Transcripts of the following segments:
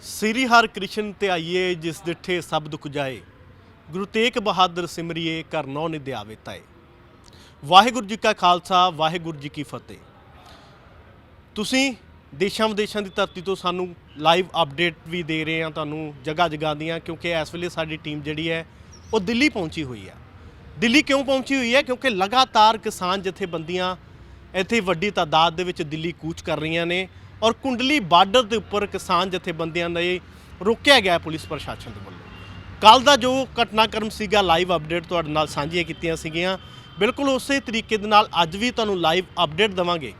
ਸ੍ਰੀ ਹਰਿ ਕ੍ਰਿਸ਼ਨ ਤੇ ਆਈਏ, ਜਿਸ ਡਿਠੇ ਸਭ ਦੁਖ ਜਾਏ। ਗੁਰੂ ਤੇਗ ਬਹਾਦਰ ਸਿਮਰਿਏ ਕਰ ਨੌ ਨਿਧਿ ਤਾਏ। ਵਾਹਿਗੁਰੂ ਜੀ ਕਾ ਖਾਲਸਾ, ਵਾਹਿਗੁਰੂ ਜੀ ਕੀ ਫਤਿਹ। ਤੁਸੀਂ ਦੇਸ਼ਾਂ ਵਿਦੇਸ਼ਾਂ ਦੀ ਧਰਤੀ ਤੋਂ ਸਾਨੂੰ ਲਾਈਵ ਅਪਡੇਟ ਵੀ ਦੇ ਰਹੇ ਹਾਂ, ਤੁਹਾਨੂੰ ਜਗ੍ਹਾ ਜਗ੍ਹਾ ਦੀਆਂ ਕਿਉਂਕਿ ਇਸ ਵੇਲੇ ਸਾਡੀ ਟੀਮ ਜਿਹੜੀ ਹੈ, ਉਹ ਦਿੱਲੀ ਪਹੁੰਚੀ ਹੋਈ ਹੈ। ਦਿੱਲੀ ਕਿਉਂ ਪਹੁੰਚੀ ਹੋਈ ਹੈ? ਕਿਉਂਕਿ ਲਗਾਤਾਰ ਕਿਸਾਨ ਜਥੇਬੰਦੀਆਂ ਇੱਥੇ ਵੱਡੀ ਤਾਦਾਦ ਦੇ ਵਿੱਚ ਦਿੱਲੀ ਕੂਚ ਕਰ ਰਹੀਆਂ ਨੇ। ਔਰ ਕੁੰਡਲੀ ਬਾਰਡਰ ਦੇ ਉੱਪਰ ਕਿਸਾਨ ਜਥੇਬੰਦੀਆਂ ਨੇ ਰੋਕਿਆ ਗਿਆ ਪੁਲਿਸ ਪ੍ਰਸ਼ਾਸਨ ਦੇ ਵੱਲੋਂ। ਕੱਲ ਦਾ ਜੋ ਘਟਨਾਕ੍ਰਮ ਸੀਗਾ ਲਾਈਵ ਅਪਡੇਟ ਤੁਹਾਡੇ ਨਾਲ ਸਾਂਝੀਆਂ ਕੀਤੀਆਂ ਸੀਗੀਆਂ। ਬਿਲਕੁਲ ਉਸੇ ਤਰੀਕੇ ਦੇ ਨਾਲ ਅੱਜ ਵੀ ਤੁਹਾਨੂੰ ਲਾਈਵ ਅਪਡੇਟ ਦਵਾਂਗੇ।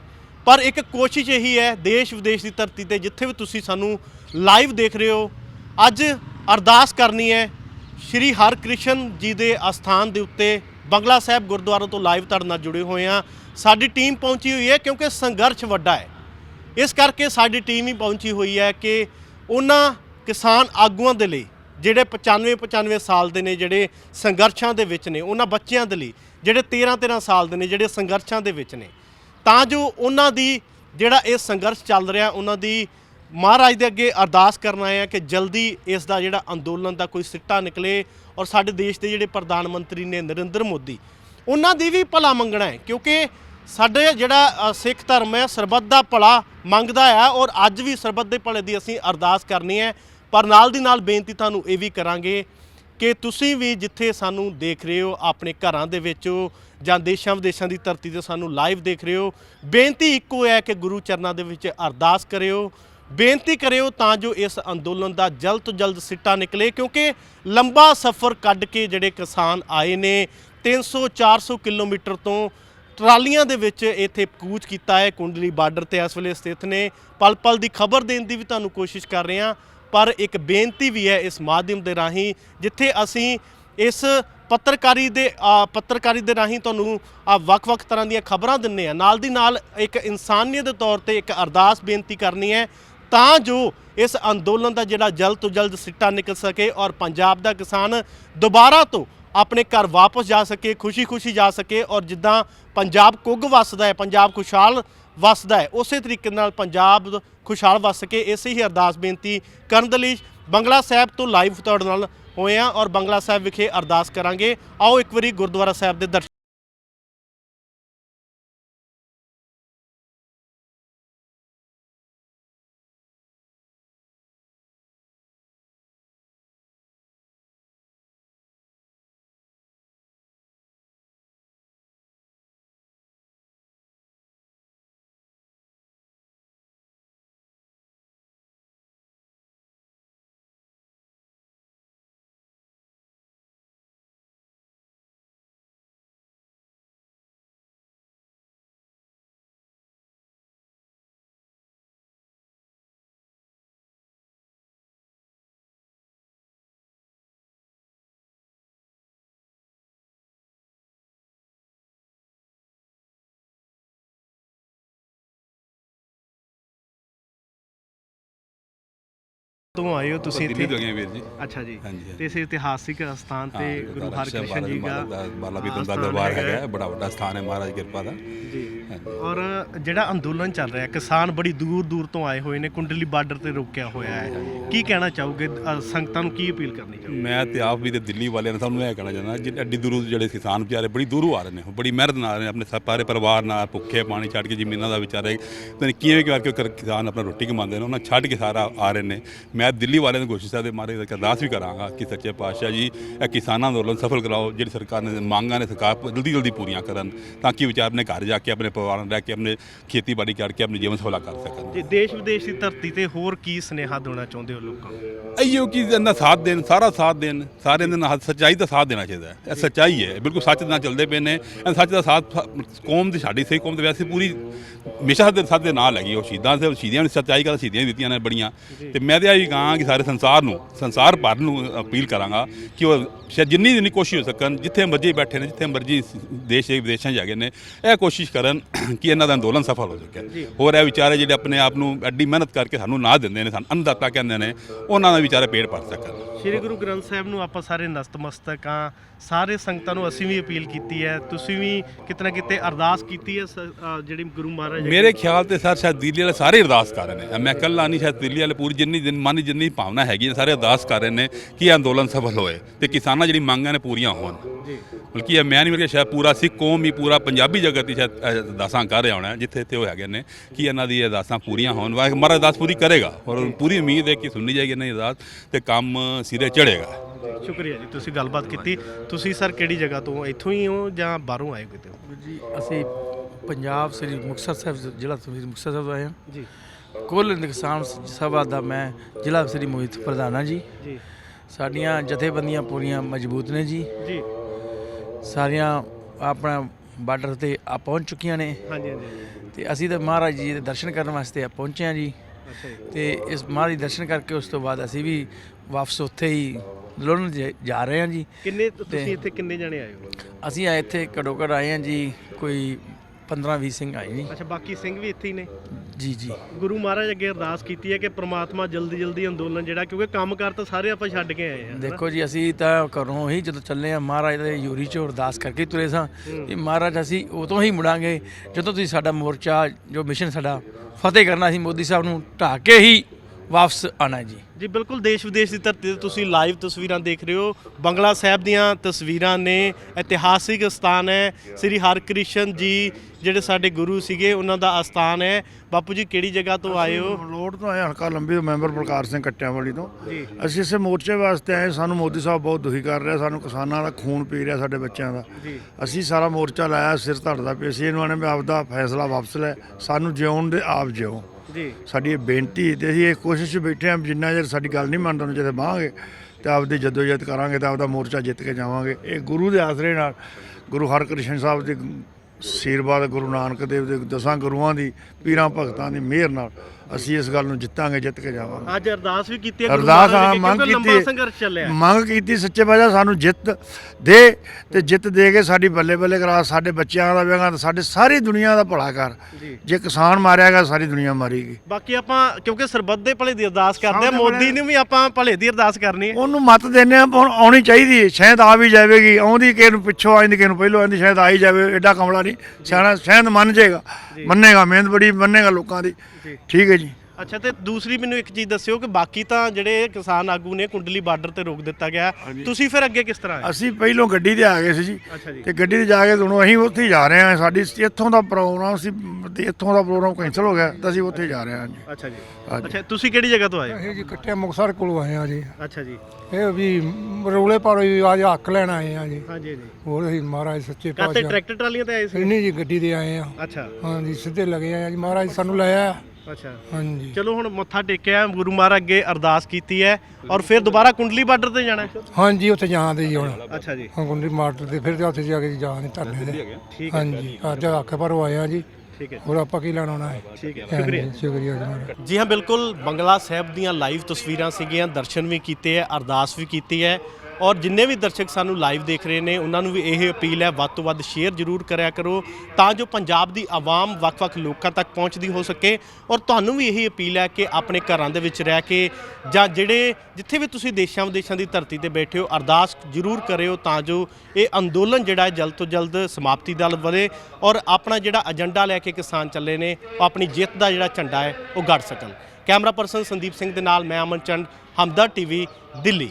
ਪਰ ਇੱਕ ਕੋਸ਼ਿਸ਼ ਇਹੀ ਹੈ, ਦੇਸ਼ ਵਿਦੇਸ਼ ਦੀ ਧਰਤੀ ਤੇ ਜਿੱਥੇ ਵੀ ਤੁਸੀਂ ਸਾਨੂੰ ਲਾਈਵ ਦੇਖ ਰਹੇ ਹੋ, ਅੱਜ ਅਰਦਾਸ ਕਰਨੀ ਹੈ, ਸ਼੍ਰੀ ਹਰਕ੍ਰਿਸ਼ਨ ਜੀ ਦੇ ਅਸਥਾਨ ਦੇ ਉੱਤੇ ਬੰਗਲਾ ਸਾਹਿਬ ਗੁਰਦੁਆਰਾ ਤੋਂ ਲਾਈਵ ਤੁਹਾਡੇ ਨਾਲ ਜੁੜੇ ਹੋਏ ਆ ਸਾਡੀ ਟੀਮ ਪਹੁੰਚੀ ਹੋਈ ਹੈ ਕਿਉਂਕਿ ਸੰਘਰਸ਼ ਵੱਡਾ ਹੈ। ਇਸ ਕਰਕੇ ਸਾਡੀ ਟੀਮ ਹੀ ਪਹੁੰਚੀ ਹੋਈ ਹੈ ਕਿ ਉਹਨਾਂ ਕਿਸਾਨ ਆਗੂਆਂ ਦੇ ਲਈ, ਜਿਹੜੇ 95 95 ਸਾਲ ਦੇ ਨੇ, ਜਿਹੜੇ ਸੰਘਰਸ਼ਾਂ ਦੇ ਵਿੱਚ ਨੇ, ਉਹਨਾਂ ਬੱਚਿਆਂ ਦੇ ਲਈ, ਜਿਹੜੇ 13 13 ਸਾਲ ਦੇ ਨੇ, ਜਿਹੜੇ ਸੰਘਰਸ਼ਾਂ ਦੇ ਵਿੱਚ ਨੇ, ਤਾਂ ਜੋ ਉਹਨਾਂ ਦੀ ਜਿਹੜਾ ਇਹ ਸੰਘਰਸ਼ ਚੱਲ ਰਿਹਾ, ਉਹਨਾਂ ਦੀ ਮਹਾਰਾਜ ਦੇ ਅੱਗੇ ਅਰਦਾਸ ਕਰਨ ਆਏ ਆ ਕਿ ਜਲਦੀ ਇਸ ਦਾ ਜਿਹੜਾ ਅੰਦੋਲਨ ਦਾ ਕੋਈ ਸਿੱਟਾ ਨਿਕਲੇ ਔਰ ਸਾਡੇ ਦੇਸ਼ ਦੇ ਜਿਹੜੇ ਪ੍ਰਧਾਨ ਮੰਤਰੀ ਨੇ ਨਰਿੰਦਰ ਮੋਦੀ, ਉਹਨਾਂ ਦੀ ਵੀ ਭਲਾ ਮੰਗਣਾ ਹੈ, ਕਿਉਂਕਿ ਸਾਡੇ ਜਿਹੜਾ ਸਿੱਖ ਧਰਮ ਹੈ, ਸਰਬੱਤ ਦਾ ਭਲਾ ਮੰਗਦਾ ਹੈ ਔਰ ਅੱਜ ਵੀ ਸਰਬੱਤ ਦੇ ਭਲੇ ਦੀ ਅਸੀਂ ਅਰਦਾਸ ਕਰਨੀ ਹੈ। ਪਰ ਨਾਲ ਦੀ ਨਾਲ ਬੇਨਤੀ ਤੁਹਾਨੂੰ ਇਹ ਵੀ ਕਰਾਂਗੇ ਕਿ ਤੁਸੀਂ ਵੀ ਜਿੱਥੇ ਸਾਨੂੰ ਦੇਖ ਰਹੇ ਹੋ, ਆਪਣੇ ਘਰਾਂ ਦੇ ਵਿੱਚ ਜਾਂ ਦੇਸ਼ਾਂ ਵਿਦੇਸ਼ਾਂ ਦੀ ਧਰਤੀ ਤੇ ਸਾਨੂੰ ਲਾਈਵ ਦੇਖ ਰਹੇ ਹੋ, ਬੇਨਤੀ ਇੱਕੋ ਹੈ ਕਿ ਗੁਰੂ ਚਰਨਾਂ ਦੇ ਵਿੱਚ ਅਰਦਾਸ ਕਰਿਓ। ਬੇਨਤੀ ਕਰਿਓ ਤਾਂ ਜੋ ਇਸ ਅੰਦੋਲਨ ਦਾ ਜਲਦ ਤੋਂ ਜਲਦ ਸਿੱਟਾ ਨਿਕਲੇ, ਕਿਉਂਕਿ ਲੰਬਾ ਸਫ਼ਰ ਕੱਢ ਕੇ ਜਿਹੜੇ ਕਿਸਾਨ ਆਏ ਨੇ 300 400 ਕਿਲੋਮੀਟਰ ਤੋਂ ਟਰਾਲੀਆਂ ਦੇ ਵਿੱਚ ਇੱਥੇ ਕੂਚ ਕੀਤਾ ਹੈ ਕੁੰਡਲੀ ਬਾਰਡਰ ਤੇ ਇਸ ਵੇਲੇ ਸਥਿਤ ਨੇ। ਪਲ ਪਲ ਦੀ ਖਬਰ ਦੇਣ ਦੀ ਵੀ ਤੁਹਾਨੂੰ ਕੋਸ਼ਿਸ਼ ਕਰ ਰਹੇ ਹਾਂ ਪਰ ਇੱਕ ਬੇਨਤੀ ਵੀ ਹੈ ਇਸ ਮਾਧਿਅਮ ਦੇ ਰਾਹੀਂ ਜਿੱਥੇ ਅਸੀਂ ਇਸ ਪੱਤਰਕਾਰੀ ਦੇ ਪੱਤਰਕਾਰੀ ਦੇ ਰਾਹੀਂ ਤੁਹਾਨੂੰ ਅ, ਵੱਖ-ਵੱਖ ਤਰ੍ਹਾਂ ਦੀਆਂ ਖਬਰਾਂ ਦਿੰਨੇ ਆ ਨਾਲ ਦੀ ਨਾਲ ਇੱਕ ਇਨਸਾਨੀਅਤ ਦੇ ਤੌਰ ਤੇ ਇੱਕ ਅਰਦਾਸ ਬੇਨਤੀ ਕਰਨੀ ਹੈ ਤਾਂ ਜੋ ਇਸ ਅੰਦੋਲਨ ਦਾ ਜਿਹੜਾ ਜਲਦ ਤੋਂ ਜਲਦ ਸਿੱਟਾ ਨਿਕਲ ਸਕੇ ਔਰ ਪੰਜਾਬ ਦਾ ਕਿਸਾਨ ਦੁਬਾਰਾ ਤੋਂ ਆਪਣੇ ਘਰ ਵਾਪਸ ਜਾ ਸਕੇ, ਖੁਸ਼ੀ-ਖੁਸ਼ੀ ਜਾ ਸਕੇ ਔਰ ਜਿੱਦਾਂ ਪੰਜਾਬ ਕੁੱਗ ਵਸਦਾ ਹੈ, ਪੰਜਾਬ ਖੁਸ਼ਹਾਲ ਵਸਦਾ ਹੈ, ਉਸੇ ਤਰੀਕੇ ਨਾਲ ਪੰਜਾਬ ਖੁਸ਼ਹਾਲ ਵਸ ਸਕੇ, ਇਸੇ ਹੀ ਅਰਦਾਸ ਬੇਨਤੀ ਕਰਨ ਦੇ ਲਈ ਬੰਗਲਾ ਸਾਹਿਬ ਤੋਂ ਲਾਈਵ ਤੁਹਾਡੇ ਨਾਲ ਹੋਏ ਆ ਔਰ ਬੰਗਲਾ ਸਾਹਿਬ ਵਿਖੇ ਅਰਦਾਸ ਕਰਾਂਗੇ। ਆਓ ਇੱਕ ਵਾਰੀ ਗੁਰਦੁਆਰਾ ਸਾਹਿਬ ਦੇ ਦਰਸ਼ਨ ਤੋਂ ਆਏ ਹੋ ਤੁਸੀਂ ਦਿੱਲੀ ਤੋਂ ਗਏ ਵੀਰ ਜੀ। ਅੱਛਾ ਜੀ। ਤੇ ਇਸ ਇਤਿਹਾਸਿਕ ਸਥਾਨ ਤੇ ਗੁਰੂ ਹਰਕ੍ਰਿਸ਼ਨ ਜੀ ਦਾ ਬਾਲਾ ਵੀ ਹਾਂ, ਦਾ ਦਰਬਾਰ ਹੈਗਾ। ਬੜਾ ਵੱਡਾ ਸਥਾਨ ਹੈ ਮਹਾਰਾਜ ਕਿਰਪਾ ਦਾ। ਜੀ। ਔਰ ਜਿਹੜਾ ਅੰਦੋਲਨ ਚੱਲ ਰਿਹਾ ਕਿਸਾਨ ਬੜੀ ਦੂਰ ਦੂਰ ਤੋਂ ਆਏ ਹੋਏ ਨੇ ਕੁੰਡਲੀ ਬਾਰਡਰ ਤੇ ਰੋਕਿਆ ਹੋਇਆ ਹੈ। ਕੀ ਕਹਿਣਾ ਚਾਹੋਗੇ? ਸੰਗਤਾਂ ਨੂੰ ਕੀ ਅਪੀਲ ਕਰਨੀ ਚਾਹੋਗੇ? ਮੈਂ ਤੇ ਆਪ ਵੀ ਤੇ ਦਿੱਲੀ ਵਾਲਿਆਂ ਨੇ ਸਾਨੂੰ ਇਹ ਕਹਿਣਾ ਚਾਹੁੰਦਾ ਜਿਹੜੇ ਐਡੀ ਦੂਰੋਂ ਜਿਹੜੇ ਕਿਸਾਨ ਵਿਚਾਰੇ ਬੜੀ ਦੂਰੋਂ ਆ ਰਹੇ ਨੇ ਬੜੀ ਮਿਹਨਤ ਨਾਲ ਆ ਰਹੇ ਨੇ ਆਪਣੇ ਸਾਰੇ ਪਰਿਵਾਰ ਨਾਲ ਭੁੱਖੇ ਪਾਣੀ ਛੱਡ ਕੇ ਜ਼ਮੀਨਾਂ ਦਾ ਵਿਚਾਰੇ ਤੇ ਕਿਵੇਂ ਕਰਕੇ ਕਰ ਕਿਸਾਨ ਆਪਣਾ ਰੋਟੀ ਕਮਾਉਂਦੇ ਨੇ ਉਹਨਾਂ ਛੱਡ ਕੇ ਸਾਰਾ ਆ ਰਹੇ ਨੇ। ਮੈਂ ਦਿੱਲੀ ਵਾਲਿਆਂ ਨੂੰ ਕੋਸ਼ਿਸ਼ ਦੇ ਮਾਰੇ ਇੱਕ ਅਰਦਾਸ ਵੀ ਕਰਾਂਗਾ ਕਿ ਸੱਚੇ ਪਾਤਸ਼ਾਹ ਜੀ ਇਹ ਕਿਸਾਨਾਂ ਅੰਦੋਲਨ ਸਫਲ ਕਰਾਓ ਜਿਹੜੀ ਸਰਕਾਰ ਨੇ ਮੰਗਾਂ ਨੇ ਸਰਕਾਰ ਜਲਦੀ ਜਲਦੀ ਪੂਰੀਆਂ ਕਰਨ ਤਾਂ ਕਿ ਵਿਚਾਰ ਆਪਣੇ ਘਰ ਜਾ ਕੇ ਆਪਣੇ ਪਰਿਵਾਰ ਨਾਲ ਰਹਿ ਕੇ ਆਪਣੇ ਖੇਤੀਬਾੜੀ ਕਰਕੇ ਆਪਣੇ ਜੀਵਨ ਸਫਲਾ ਕਰ ਸਕਣ। ਜੀ ਦੇਸ਼ ਵਿਦੇਸ਼ ਦੀ ਧਰਤੀ ਤੇ ਹੋਰ ਕੀ ਸੁਨੇਹਾ ਦੇਣਾ ਚਾਹੁੰਦੇ ਹੋ ਲੋਕਾਂ ਨੂੰ? ਅਈਓ ਕੀ ਇਹਨਾਂ ਸਾਥ ਦੇਣ ਸਾਰਾ ਸਾਥ ਦੇਣ ਸਾਰਿਆਂ ਦੇ ਨਾਲ ਸੱਚਾਈ ਦਾ ਸਾਥ ਦੇਣਾ ਚਾਹੀਦਾ ਹੈ। ਇਹ ਸੱਚਾਈ ਹੈ ਬਿਲਕੁਲ ਸੱਚ ਦੇ ਨਾਲ ਚੱਲਦੇ ਪਏ ਨੇ। ਇਹ ਸੱਚ ਦਾ ਸਾਥ ਕੌਮ ਦੀ ਸਾਡੀ ਸਹੀ ਕੌਮ ਦੇ ਵੈਸੇ ਪੂਰੀ ਹਮੇਸ਼ਾ ਦੇ ਸਾਥ ਦੇ ਨਾਲ ਹੈਗੀ ਉਹ ਸ਼ਹੀਦਾਂ ਦੇ ਸ਼ਹੀਦੀਆਂ ਨੇ ਸੱਚਾਈ ਕਰ ਸ਼ਹੀਦੀਆਂ ਦਿੱਤੀਆਂ ਨੇ ਬੜੀਆਂ। ਤੇ ਮੈਂ ਤੇ ਇਹ ਕਿ ਸਾਰੇ ਸੰਸਾਰ ਨੂੰ ਸੰਸਾਰ ਭਰ ਨੂੰ ਅਪੀਲ ਕਰਾਂਗਾ ਕਿ ਉਹ ਸ਼ਾਇਦ ਜਿੰਨੀ ਜਿੰਨੀ ਕੋਸ਼ਿਸ਼ ਹੋ ਸਕਣ ਜਿੱਥੇ ਮਰਜ਼ੀ ਬੈਠੇ ਨੇ ਜਿੱਥੇ ਮਰਜ਼ੀ ਦੇਸ਼ ਦੇ ਵਿਦੇਸ਼ਾਂ 'ਚ ਹੈਗੇ ਨੇ ਇਹ ਕੋਸ਼ਿਸ਼ ਕਰਨ ਕਿ ਇਹਨਾਂ ਦਾ ਅੰਦੋਲਨ ਸਫਲ ਹੋ ਸਕੇ। ਹੋਰ ਇਹ ਵਿਚਾਰੇ ਜਿਹੜੇ ਆਪਣੇ ਆਪ ਨੂੰ ਐਡੀ ਮਿਹਨਤ ਕਰਕੇ ਸਾਨੂੰ ਨਾ ਦਿੰਦੇ ਨੇ ਸਾਨੂੰ ਅੰਨਦਾਤਾ ਕਹਿੰਦੇ ਨੇ ਉਹਨਾਂ ਦਾ ਵਿਚਾਰੇ ਪੇਟ ਭਰ ਸਕਣ। ਸ਼੍ਰੀ ਗੁਰੂ ਗ੍ਰੰਥ ਸਾਹਿਬ ਨੂੰ ਆਪਾਂ ਸਾਰੇ ਨਤਮਸਤਕ ਹਾਂ। ਸਾਰੇ ਸੰਗਤਾਂ ਨੂੰ ਅਸੀਂ ਵੀ ਅਪੀਲ ਕੀਤੀ ਹੈ। ਤੁਸੀਂ ਵੀ ਕਿਤਨਾ ਕਿਤੇ ਅਰਦਾਸ ਕੀਤੀ ਹੈ ਜਿਹੜੀ ਗੁਰੂ ਮਹਾਰਾਜ ਮੇਰੇ ਖਿਆਲ ਤੇ ਸਰ ਸ਼ਾਇਦ ਦਿੱਲੀ ਵਾਲੇ ਸਾਰੇ ਅਰਦਾਸ ਕਰ ਰਹੇ ਨੇ। ਮੈਂ ਕੱਲਾ ਨਹੀਂ ਸ਼ਾਇਦ ਦਿੱਲੀ ਵਾਲੇ ਪੂਰੀ ਜਿੰਨੀ ਦਿਨ ਮਨ ਜਿੰਨੀ ਭਾਵਨਾ ਹੈਗੀ ਹੈ, ਸਾਰੇ ਅਰਦਾਸ ਕਰ ਰਹੇ ਨੇ ਕਿ ਇਹ ਅੰਦੋਲਨ ਸਫਲ ਹੋਏ ਤੇ ਕਿਸਾਨਾਂ ਜਿਹੜੀ ਮੰਗਾਂ ਨੇ ਪੂਰੀਆਂ ਹੋਣ। ਜੀ। ਬਲਕਿ ਇਹ ਮੈਂ ਨਹੀਂ ਬਲਕਿ ਸ਼ਾਇਦ ਪੂਰਾ ਸਿੱਖ ਕੌਮ ਹੀ ਪੂਰਾ ਪੰਜਾਬੀ ਜਗਤ ਹੀ ਸ਼ਾਇਦ ਅਰਦਾਸਾਂ ਕਰ ਰਿਹਾ ਹੋਣਾ ਜਿੱਥੇ ਇੱਥੇ ਉਹ ਹੈਗੇ ਨੇ ਕਿ ਇਹਨਾਂ ਦੀ ਅਰਦਾਸਾਂ ਪੂਰੀਆਂ ਹੋਣ। ਵਾਹਿ ਮਹਾਰਾਜ ਅਰਦਾਸ ਪੂਰੀ ਕਰੇਗਾ ਔਰ ਪੂਰੀ ਉਮੀਦ ਹੈ ਕਿ ਸੁਣਨੀ ਜਾਏਗੀ ਇਹਨਾਂ ਦੀ ਅਰਦਾਸ ਤੇ ਕੰਮ ਸਿਰੇ ਚੜੇਗਾ ਸ਼ੁਕਰੀਆ ਜੀ ਤੁਸੀਂ ਗੱਲਬਾਤ ਕੀਤੀ। ਤੁਸੀਂ ਸਰ ਕਿਹੜੀ ਜਗ੍ਹਾ ਤੋਂ ਇੱਥੋਂ ਹੀ ਹੋ ਜਾਂ ਬਾਹਰੋਂ ਆਏ ਹੋ ਕਿਤੇ? ਜੀ ਅਸੀਂ ਪੰਜਾਬ ਸ੍ਰੀ ਮੁਕਤਸਰ ਸਾਹਿਬ ਜ਼ਿਲ੍ਹਾ ਸ੍ਰੀ ਮੁਕਤਸਰ ਸਾਹਿਬ ਤੋਂ ਆਏ ਹਾਂ। ਜੀ। ਕੁੱਲ ਕਿਸਾਨ ਸਭਾ ਦਾ ਮੈਂ ਜ਼ਿਲ੍ਹਾ ਸ੍ਰੀ ਮੋਹਿਤ ਪ੍ਰਧਾਨ ਜੀ। ਜੀ। ਸਾਡੀਆਂ ਜਥੇਬੰਦੀਆਂ ਪੂਰੀਆਂ ਮਜ਼ਬੂਤ ਨੇ ਜੀ। ਜੀ। ਸਾਰੀਆਂ ਆਪਣਾ ਬਾਰਡਰ ਤੇ ਆ ਪਹੁੰਚ ਚੁੱਕੀਆਂ ਨੇ। ਹਾਂਜੀ ਹਾਂਜੀ ਤੇ ਅਸੀਂ ਤਾਂ ਮਹਾਰਾਜ ਜੀ ਦੇ ਦਰਸ਼ਨ ਕਰਨ ਵਾਸਤੇ ਆ ਪਹੁੰਚੇ ਹਾਂ ਜੀ। ਤੇ ਇਸ ਮਹਾਰਾਜ ਦੇ ਦਰਸ਼ਨ ਕਰਕੇ ਉਸ ਤੋਂ ਬਾਅਦ ਅਸੀਂ ਵੀ ਵਾਪਸ ਉੱਥੇ ਹੀ ਲੁਧਿਆਣੇ ਜ- ਰਹੇ ਹਾਂ ਜੀ। ਕਿੰਨੇ ਤੁਸੀਂ ਇੱਥੇ ਕਿੰਨੇ ਜਣੇ ਆਏ ਹੋ? ਅਸੀਂ ਆ ਇੱਥੇ ਘੱਟੋ ਘੱਟ ਆਏ ਹਾਂ ਜੀ ਕੋਈ 15 20 ਸਿੰਘ ਆਏ ਜੀ। ਅੱਛਾ ਬਾਕੀ ਸਿੰਘ ਵੀ ਇੱਥੇ ਹੀ ਨੇ? ਜੀ ਜੀ। ਗੁਰੂ ਮਹਾਰਾਜ ਅੱਗੇ ਅਰਦਾਸ ਕੀਤੀ ਹੈ ਕਿ ਪ੍ਰਮਾਤਮਾ ਜਲਦੀ ਜਲਦੀ ਅੰਦੋਲਨ ਜਿਹੜਾ ਕਿਉਂਕਿ ਕੰਮਕਾਰ ਤਾਂ ਸਾਰੇ ਆਪਾਂ ਛੱਡ ਕੇ ਆਏ ਆ ਦੇਖੋ ਜੀ ਅਸੀਂ ਤਾਂ ਘਰੋਂ ਹੀ ਜਦੋਂ ਚੱਲੇ ਆ ਮਹਾਰਾਜ ਦੇ ਯੂਰੀ ਚ ਅਰਦਾਸ ਕਰਕੇ ਤੁਰੇ ਸਾਂ। ਕਿ ਮਹਾਰਾਜ ਅਸੀਂ ਉਦੋਂ ਹੀ ਮੁੜਾਂਗੇ ਜਦੋਂ ਤੁਸੀਂ ਸਾਡਾ ਮੋਰਚਾ ਜੋ ਮਿਸ਼ਨ ਸਾਡਾ ਫਤਿਹ ਕਰਨਾ ਸੀ ਮੋਦੀ ਸਾਹਿਬ ਨੂੰ ਢਾਹ ਕੇ ਹੀ ਵਾਪਸ ਆਣਾ ਜੀ। ਜੀ ਬਿਲਕੁਲ ਦੇਸ਼ ਵਿਦੇਸ਼ ਦੀ ਧਰਤੀ ਤੇ ਤੁਸੀਂ ਲਾਈਵ ਤਸਵੀਰਾਂ ਦੇਖ ਰਹੇ ਹੋ। ਬੰਗਲਾ ਸਾਹਿਬ ਦੀਆਂ ਤਸਵੀਰਾਂ ਨੇ ਇਤਿਹਾਸਿਕ ਸਥਾਨ ਹੈ। ਸ੍ਰੀ ਹਰਕ੍ਰਿਸ਼ਨ ਜੀ ਜਿਹੜੇ ਸਾਡੇ ਗੁਰੂ ਸੀਗੇ ਉਹਨਾਂ ਦਾ ਅਸਥਾਨ ਹੈ। ਬਾਪੂ ਜੀ ਕਿਹੜੀ ਜਗ੍ਹਾ ਤੋਂ ਆਏ ਹੋ? ਰੋਡ ਤੋਂ ਆਏ ਹਲਕਾ ਲੰਬੀ ਤੋਂ ਮੈਂਬਰ ਬਲਕਾਰ ਸਿੰਘ ਕੱਟਿਆਂਵਾਲੀ ਤੋਂ। ਜੀ। ਅਸੀਂ ਇਸੇ ਮੋਰਚੇ ਵਾਸਤੇ ਆਏ ਸਾਨੂੰ ਮੋਦੀ ਸਾਹਿਬ ਬਹੁਤ ਦੁਖੀ ਕਰ ਰਿਹਾ ਸਾਨੂੰ ਕਿਸਾਨਾਂ ਦਾ ਖੂਨ ਪੀ ਰਿਹਾ ਸਾਡੇ ਬੱਚਿਆਂ ਦਾ। ਅਸੀਂ ਸਾਰਾ ਮੋਰਚਾ ਲਾਇਆ ਸਿਰ ਧੜਦਾ ਪਿਆ ਸੀ। ਇਹਨਾਂ ਨੇ ਵੀ ਆਪਦਾ ਫੈਸਲਾ ਵਾਪਸ ਲੈ ਸਾਨੂੰ ਜਿਉਣ ਦੇ ਆਪ ਜਿਉ। ਜੀ। ਸਾਡੀ ਇਹ ਬੇਨਤੀ ਤੇ ਅਸੀਂ ਇਹ ਕੋਸ਼ਿਸ਼ 'ਚ ਬੈਠੇ ਹਾਂ ਵੀ ਜਿੰਨਾ ਚਿਰ ਸਾਡੀ ਗੱਲ ਨਹੀਂ ਮੰਨਦਾ, ਉਹਨਾਂ ਚਿਰ ਬਾਹਾਂਗੇ ਤੇ ਆਪਦੀ ਜਦੋਜਹਿਦ ਕਰਾਂਗੇ ਤਾਂ ਆਪਦਾ ਮੋਰਚਾ ਜਿੱਤ ਕੇ ਜਾਵਾਂਗੇ। ਇਹ ਗੁਰੂ ਦੇ ਆਸਰੇ ਨਾਲ ਗੁਰੂ ਹਰਕ੍ਰਿਸ਼ਨ ਸਾਹਿਬ ਦੇ ਆਸ਼ੀਰਵਾਦ ਗੁਰੂ ਨਾਨਕ ਦੇਵ ਦੇ ਦਸਾਂ ਗੁਰੂਆਂ ਦੀ, ਪੀਰਾਂ ਭਗਤਾਂ ਦੀ ਮਿਹਰ ਨਾਲ ਅਸੀਂ ਇਸ ਗੱਲ ਨੂੰ ਜਿੱਤਾਂਗੇ ਜਿੱਤ ਕੇ ਜਾਵਾਂਗੇ। ਅੱਜ ਅਰਦਾਸ ਵੀ ਕੀਤੀ ਹੈ ਅਰਦਾਸ ਅੱਗੇ, ਮੰਗ ਲੰਬਾ ਕੀਤੀ ਸੰਘਰਸ਼ ਚੱਲਿਆ। ਮੰਗ ਕੀਤੀ ਸੱਚੇ ਪਾਤਸ਼ਾਹ ਸਾਨੂੰ ਜਿੱਤ ਦੇ ਤੇ ਜਿੱਤ ਦੇ ਕੇ ਸਾਡੀ ਬੱਲੇ ਬੱਲੇ ਕਰਾ ਸਾਡੇ ਬੱਚਿਆਂ ਦਾ ਵਿਆਹਾਂ ਦਾ ਸਾਡੇ ਸਾਰੀ ਦੁਨੀਆ ਦਾ ਭਲਾ ਕਰ। ਜੀ। ਕਿਸਾਨ ਮਾਰਿਆ ਗਿਆ ਸਾਰੀ ਦੁਨੀਆ ਮਾਰੀਗੀ। ਬਾਕੀ ਆਪਾਂ ਕਿਉਂਕਿ ਸਰਬੱਤ ਦੇ ਭਲੇ ਦੀ ਅਰਦਾਸ ਕਰਦੇ ਆ ਮੋਦੀ ਨੂੰ ਵੀ ਆਪਾਂ ਭਲੇ ਦੀ ਅਰਦਾਸ ਕਰਨੀ ਹੈ। ਉਹਨੂੰ ਮਤ ਦਿੰਨੇ ਆ ਹੁਣ ਆਉਣੀ ਚਾਹੀਦੀ ਹੈ। ਸ਼ਾਇਦ ਆ ਵੀ ਜਾਵੇਗੀ ਆਉਂਦੀ ਕਿਸੇ ਨੂੰ ਪਿੱਛੋਂ ਆ ਜਾਂਦੀ ਕਿਸੇ ਨੂੰ ਪਹਿਲੋਂ ਆਉਂਦੀ ਸ਼ਾਇਦ ਆ ਹੀ ਜਾਵੇ ਐਡਾ ਕਮਲਾ ਨਹੀਂ। ਸਿਆਣਾ ਸ਼ਾਇਦ ਮੰਨ ਜਾਏਗਾ। ਮੰਨੇਗਾ ਮਿਹਨਤ ਬੜੀ ਮੰਨੇਗਾ ਲੋਕਾਂ ਦੀ। ਠੀਕ ਹੈ ਅੱਛਾ ਤੇ ਦੂਸਰੀ ਮੈਨੂੰ ਇੱਕ ਚੀਜ਼ ਦੱਸਿਓ ਕਿ ਬਾਕੀ ਤਾਂ ਜਿਹੜੇ ਕਿਸਾਨ ਆਗੂ ਨੇ ਕੁੰਡਲੀ ਬਾਰਡਰ ਤੇ ਰੋਕ ਦਿੱਤਾ ਗਿਆ। ਤੁਸੀਂ ਫਿਰ ਅੱਗੇ ਕਿਸ ਤਰ੍ਹਾਂ ਆਏ? ਅਸੀਂ ਪਹਿਲੋਂ ਗੱਡੀ ਤੇ ਆ ਗਏ ਸੀ ਜੀ। ਜੀ। ਤੇ ਗੱਡੀ ਤੇ ਜਾ ਕੇ ਹੁਣ ਅਸੀਂ ਉੱਥੇ ਹੀ ਜਾ ਰਹੇ ਹਾਂ। ਸਾਡੀ ਇੱਥੋਂ ਦਾ ਪ੍ਰੋਗਰਾਮ ਸੀ ਤੇ ਇੱਥੋਂ ਦਾ ਪ੍ਰੋਗਰਾਮ ਕੈਂਸਲ ਹੋ ਗਿਆ ਤਾਂ ਅਸੀਂ ਉੱਥੇ ਹੀ ਜਾ ਰਹੇ ਹਾਂ ਜੀ। ਅੱਛਾ ਜੀ। ਅੱਛਾ ਤੁਸੀਂ ਕਿਹੜੀ ਜਗ੍ਹਾ ਤੋਂ ਆਏ? ਹੋ ਜੀ ਕੱਟਿਆ ਮੁਕਸਰ ਕੋਲੋਂ ਆਏ ਆ ਜੀ। ਅੱਛਾ ਜੀ। ਇਹ ਵੀ ਰੋਲੇ ਪਰ ਵੀ ਅੱਜ ਹੱਕ ਲੈਣ ਆਏ ਆ ਜੀ। ਹਾਂਜੀ ਜੀ ਹੋਰ ਅਸੀਂ ਮਹਾਰਾਜ ਸੱਚੇ ਕਾਤੇ ਪਾਤਸ਼ਾਹ ਟਰੈਕਟਰ ਟਰਾਲੀਆਂ ਤੇ ਆਏ ਸੀ? ਇੰਨੀ ਜੀ ਗੱਡੀ ਦੇ ਆਏ ਆ ਅੱਛਾ। ਹਾਂਜੀ ਸਿੱਧੇ ਲਗੇ ਆ ਜੀ। ਮਹਾਰਾਜ ਸਾਨੂੰ ਲਾਇਆ ਅੱਛਾ। ਹਾਂਜੀ। ਚਲੋ ਹੁਣ ਮੱਥਾ ਟੇਕਿਆ ਗੁਰੂ ਮਹਾਰਾਜ ਅੱਗੇ ਅਰਦਾਸ ਕੀਤੀ ਹੈ ਔਰ ਫਿਰ ਦੁਬਾਰਾ ਕੁੰਡਲੀ ਬਾਰਡਰ ਤੇ ਜਾਣਾ ਹੈ ਹਾਂਜੀ ਉੱਥੇ ਜਾਂਦੇ ਜੀ ਹੁਣ। ਅੱਛਾ ਜੀ। ਹੁਣ ਗੁੰਡੀ ਮਾਰਟ ਤੇ ਫਿਰ ਉੱਥੇ ਜਾ ਕੇ ਜਾਣ ਧਰਨੇ ਦੇ ਠੀਕ ਹੈ। ਹਾਂਜੀ ਅੱਜ ਹੱਕ ਪਰ ਆਏ ਆ ਜੀ। ਠੀਕ ਹੈ। ਹੋਰ ਆਪਾਂ ਕੀ ਲੈਣ ਆਉਣਾ ਹੈ? ਠੀਕ ਹੈ। ਸ਼ੁਕਰੀਆ। ਸ਼ੁਕਰੀਆ ਜੀ ਜੀ ਹਾਂ ਬਿਲਕੁਲ ਬੰਗਲਾ ਸਾਹਿਬ ਦੀਆਂ ਲਾਈਵ ਤਸਵੀਰਾਂ ਸੀਗੀਆਂ ਦਰਸ਼ਨ ਵੀ ਕੀਤੇ ਹੈ ਅਰਦਾਸ ਵੀ ਕੀਤੀ ਹੈ। ਔਰ ਜਿੰਨੇ ਵੀ ਦਰਸ਼ਕ ਸਾਨੂੰ ਲਾਈਵ ਦੇਖ ਰਹੇ ਨੇ, ਉਹਨਾਂ ਨੂੰ ਵੀ ਇਹ ਅਪੀਲ ਹੈ, ਵੱਧ ਤੋਂ ਵੱਧ ਸ਼ੇਅਰ ਜ਼ਰੂਰ ਕਰਿਆ ਕਰੋ, ਤਾਂ ਜੋ ਪੰਜਾਬ ਦੀ ਆਵਾਮ ਵੱਖ-ਵੱਖ ਲੋਕਾਂ ਤੱਕ ਪਹੁੰਚਦੀ ਹੋ ਸਕੇ। ਔਰ ਤੁਹਾਨੂੰ ਵੀ ਇਹੀ ਅਪੀਲ ਹੈ ਕਿ ਆਪਣੇ ਘਰਾਂ ਦੇ ਵਿੱਚ ਰਹਿ ਕੇ ਜਾਂ ਜਿਹੜੇ ਜਿੱਥੇ ਵੀ ਤੁਸੀਂ ਦੇਸ਼ਾਂ ਵਿਦੇਸ਼ਾਂ ਦੀ ਧਰਤੀ ਤੇ ਬੈਠੇ ਹੋ, ਅਰਦਾਸ ਜ਼ਰੂਰ ਕਰਿਓ ਤਾਂ ਜੋ ਇਹ ਅੰਦੋਲਨ ਜਿਹੜਾ ਹੈ ਜਲਦ ਤੋਂ ਜਲਦ ਸਮਾਪਤੀ ਦਲ ਵਧੇ ਔਰ ਆਪਣਾ ਜਿਹੜਾ ਏਜੰਡਾ ਲੈ ਕੇ ਕਿਸਾਨ ਚੱਲੇ ਨੇ, ਉਹ ਆਪਣੀ ਜਿੱਤ ਦਾ ਜਿਹੜਾ ਝੰਡਾ ਹੈ, ਉਹ ਗੱਡ ਸਕਣ। ਕੈਮਰਾ ਪਰਸਨ ਸੰਦੀਪ ਸਿੰਘ ਦੇ ਨਾਲ ਮੈਂ Aman Chand Hamdard TV, Delhi.